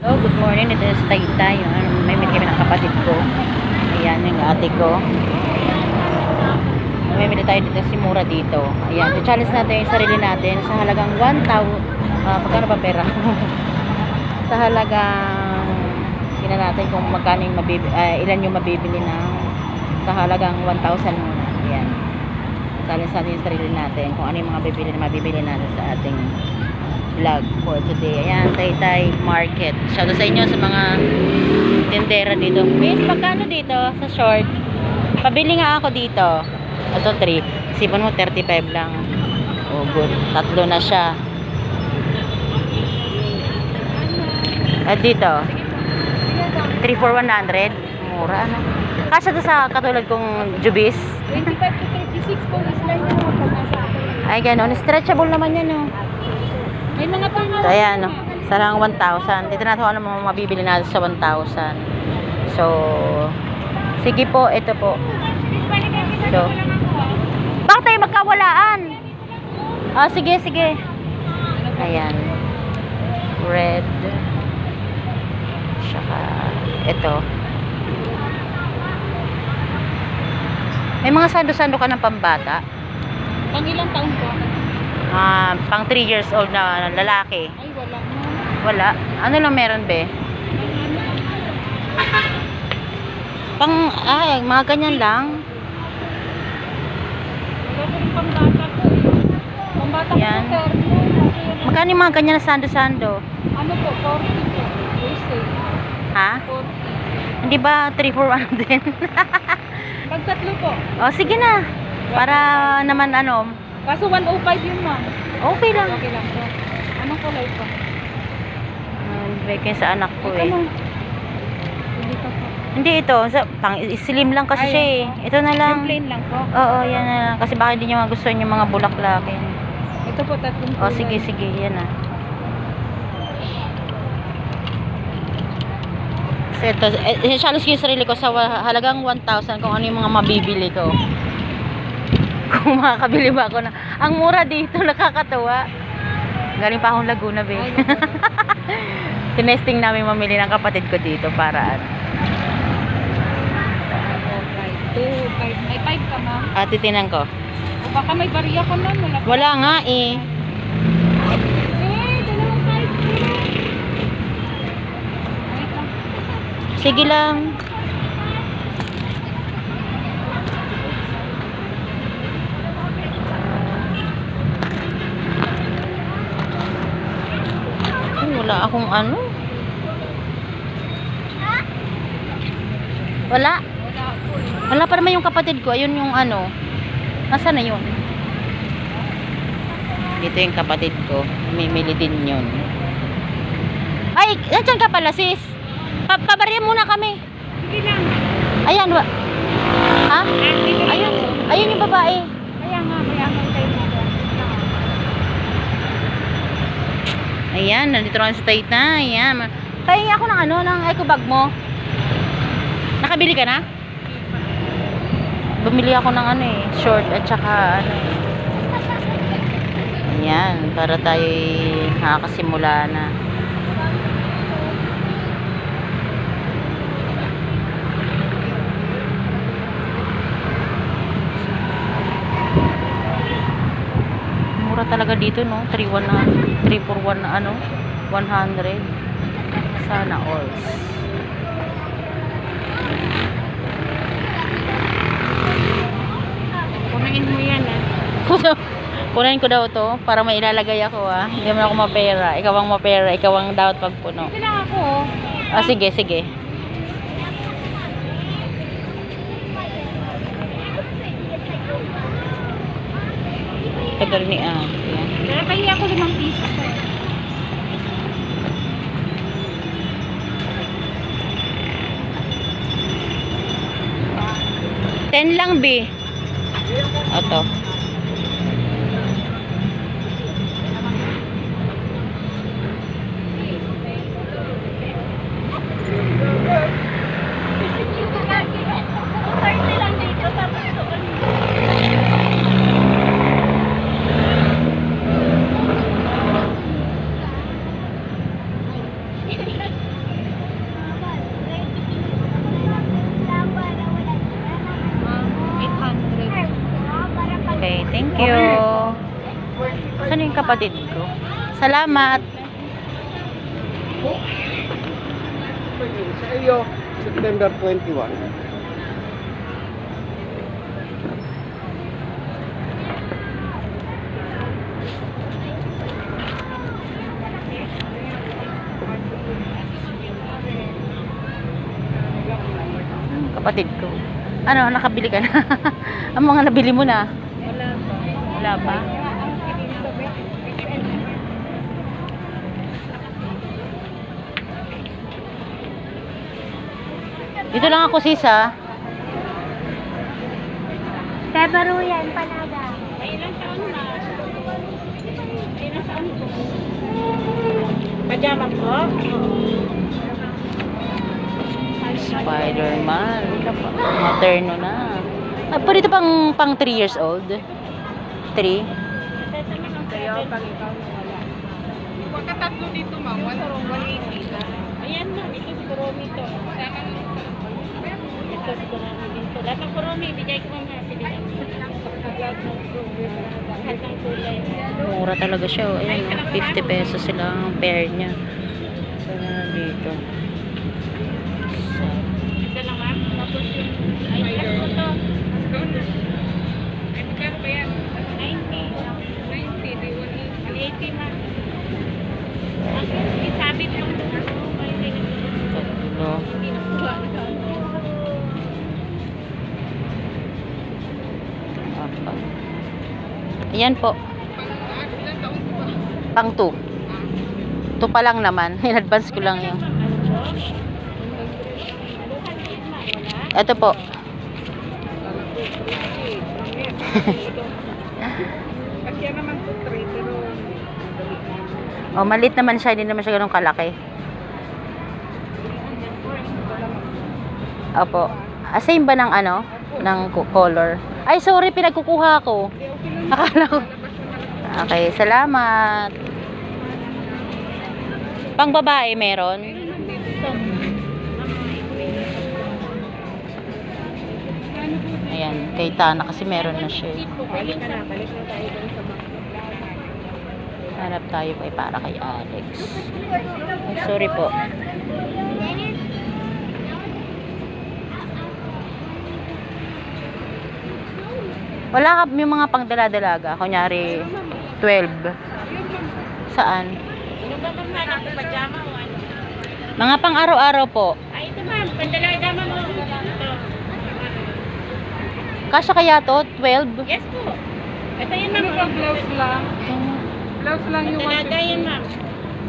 Oh, good morning. Ito sa Taytay. May meet kami ng kapatid ko. Ayan, yung ate ko. Mamimili tayo dito si Mura dito. Ayan, challenge natin yung sarili natin sa halagang 1,000. Uh, magkano ba pera? sa halagang tingnan natin kung magkano yung mabibili, ilan yung mabibili ng sa halagang 1,000 muna. Ayan. Natin yung sarili natin kung ano yung mga bibili na mabibili natin sa ating vlog for today. Ayan, Taytay Market. Shoutout sa inyo sa mga tindera dito. Miss, magkano dito sa short? Pabili nga ako dito. Ito, 3. Sipon mo, 35 lang. Oh, good. Tatlo na siya. At dito, 3 for 100. Mura, ano? Kasya to sa katulad kong jubis. 25 to 36 po is line na naman pag nasa akin. Ay, ganun. Stretchable naman yan, oh. May mga pangalan. So, ayan, no? Sarang 1,000. Dito natin kung ano mga mabibili natin sa 1,000. So, sige po, ito po. So, bakit tayo magkawalaan? Ah, sige, sige. Ayan. Red. Saka, ito. May mga sando-sando ka ng pambata. Pang ilang taon po? Ah, pang 3 years old na lalaki. Ay, wala. Wala. Ano lang meron, be? Pang, ay, mga ganyan lang. Wala po rin pang bata po. Pang bata Yan. terno. Magkano yung mga ganyan na sando-sando? Ano po, 40 po. USA. Ha? 40. Hindi ba 3 for 1 din? Pag tatlo po. o, sige na. Para naman ano, Kaso 105 yun ma'am. okay lang. Okay lang po. Anong kulay po? Bigay sa anak ko Ito eh. na. Hindi pa po. Hindi ito, sa, pang slim lang kasi Ay, siya eh. Ito na lang. Yung plain lang po. Oo, yan na lang. Kasi baka hindi niya magustuhan yung mga bulaklakin. Ito po, tatlong O, sige, sige, yan na. Ito, eh, challenge ko yung sarili ko sa halagang 1,000 kung ano yung mga mabibili ko. Kung makakabili ba ako na. Ang mura dito, nakakatawa. Galing pa akong Laguna, be. Tinesting namin mamili ng kapatid ko dito para ano. May five ka ma'am. Ah, titinan ko. O baka may bariya ka ma'am. Wala. Wala nga. Eh, dalawang five. Wait lang. Sige lang. Ay, Wala akong ano. Wala. Wala pa naman yung kapatid ko. Ayun yung ano. Nasaan na yun? Dito yung kapatid ko. Mimili din yun. Ay, nandiyan ka pala sis. Pa pabarya muna kami. Sige lang. Ayan, wa. Ha? Ayun. Ayun, ayun yung babae. Kaya nga, kaya nga tayo. Ayan, nandito na sa Taytay. Ayan. Pahingi ako ng ano, ng eco bag mo. Nakabili ka na? Bumili ako ng ano eh, short at saka ano eh. Ayan, para tayo nakakasimula na. Mura talaga dito no, 3 na 3 for 1 na ano, 100. Sana all. Kunain mo yan ah. Kunin ko daw to para may ilalagay ako ah. Hindi mo ako mapera. Ikaw ang mapera, ikaw ang dapat pagpuno. Sige lang ako oh. Ah, sige, sige. Tagal ni ah. Ayan. Kaya pahingi ako limang piso. Ten lang, B. Ito. you. Saan yung kapatid ko? Salamat. Sa iyo, September 21. Kapatid ko. Ano, nakabili ka na? Ang mga nabili mo na. Wala pa. Dito lang ako sis ha. Tebaro yan, panaga. Ay, ilang taon na? Ay, ilang taon po? Pajama po? Spider-Man. Materno na. Ah, pa dito pang pang 3 years old. 3. Kaya pag ikaw wala. Pagkatatlo dito, ma'am, 180 Ayan na, ito si Kuromi to. Ito si Kuromi dito. Lahat ng Kuromi, bigay ko. Pili lang. Lahat ng kulay. Mura talaga siya. oh. Ayan, oh, 50 pesos sila ang pair niya. So, dito. So, Ito lang ma'am. Tapos yung, ay, plus ko to. Ay, magkano ba yan? 90. 90, di 180 ma'am. Ang isabit lang ito. Ay, ay, tatlo. Hindi nakuha na. Ayan po. Pang 2. 2 pa lang naman. In-advance ko lang yun. Ito po. Kasi naman po 3, pero Oh, maliit naman siya. Hindi naman siya ganun kalaki. Opo. Ah, same ba ng ano? Ng co- color? Ay, sorry. Pinagkukuha ko. Akala ko. Okay, salamat. Pang babae meron? Ayan, kay Tana kasi meron na siya. Balik na, balik na tayo sa mga. Hanap tayo kay para kay Alex. Ay, sorry po. Wala ka yung mga pangdala-dalaga. Kunyari, 12. Saan? Ano ba bang hanap? Pajama o ano? Mga pang araw-araw po. Ay, ito ma'am. Pandalaga mo. Kasya kaya to? 12? Yes po. Ito yun ma'am. Ano blouse lang? Blouse lang yung Pandalaga yan ma'am.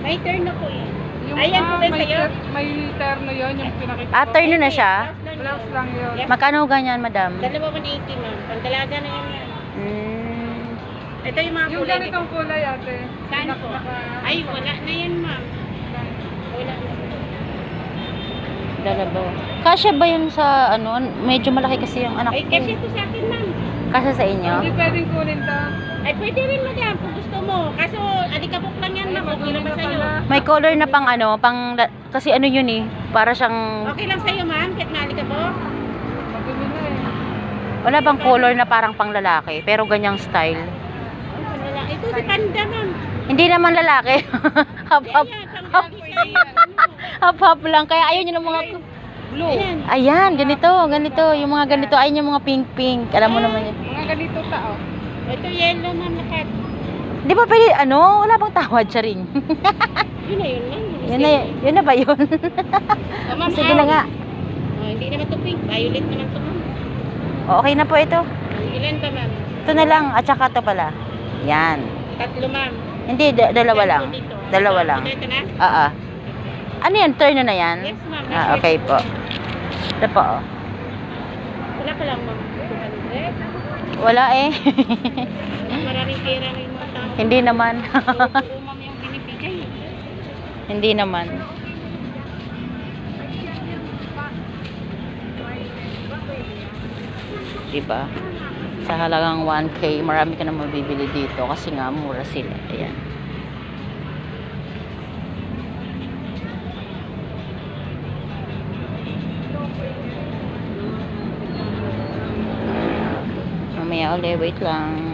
May turn na po eh. Yung, Ayan po ah, ba may, sa'yo? ter- may terno yun, yung pinakita Ah, ko. turn na siya? Blouse lang yun. Yes. Magkano ganyan, madam? Dalawa 180 ma'am. Pandalaga na yan ma'am. Mm, Ito yung mga Yung kulay. ganitong kulay ate. Saan Nak- po? naka- Ay, wala na yan ma'am. Wala na. dalawa. Kasya ba yun sa ano? Medyo malaki kasi yung anak Ay, ko. kasi ito sa akin ma'am. Kasya sa inyo? Hindi pwedeng kunin to. Ay, pwede rin madam mo. Kaso, alikabok lang yan ma'am. Okay naman sa'yo. May color na pang ano, pang kasi ano yun eh, para siyang Okay lang sa'yo ma'am, kahit na eh. wala bang color na parang pang lalaki, pero ganyang style. Ito si Panda ma'am. Hindi naman lalaki. hap hap Ayan, pang sa'yo. hap hap lang kaya ayaw niyo ng mga Blue. Ayan. Ayan, ganito, ganito, yung mga ganito, ayaw niyo mga pink pink. Alam mo naman yun. Mga ganito tao. Ito yellow ma'am lakat. Di ba pwede, ano, wala bang tawad siya rin? Yun na yun ma'am. yun na, yun na ba yun? Oh, ma'am, Sige na ah. nga. Oh, hindi naman to pink. Violet naman to ma'am. Okay na po ito. Ilan ba ma'am? Ito na lang, at saka ito pala. Yan. Tatlo ma'am. Hindi, da- dalawa Ito lang. dito. Dalawa Ito, lang. Ito na? Ah, ah. Ano yan? Turn na yan? Yes ma'am. Ah, okay po. Ito po. oh. Wala pa lang ma'am. 200. Wala eh. Maraming pera. Hindi naman. Binibigay. Hindi naman. Diba? Sa halagang 1K, marami ka na mabibili dito kasi nga mura sila. Ayan. Mamaya ulit, wait lang.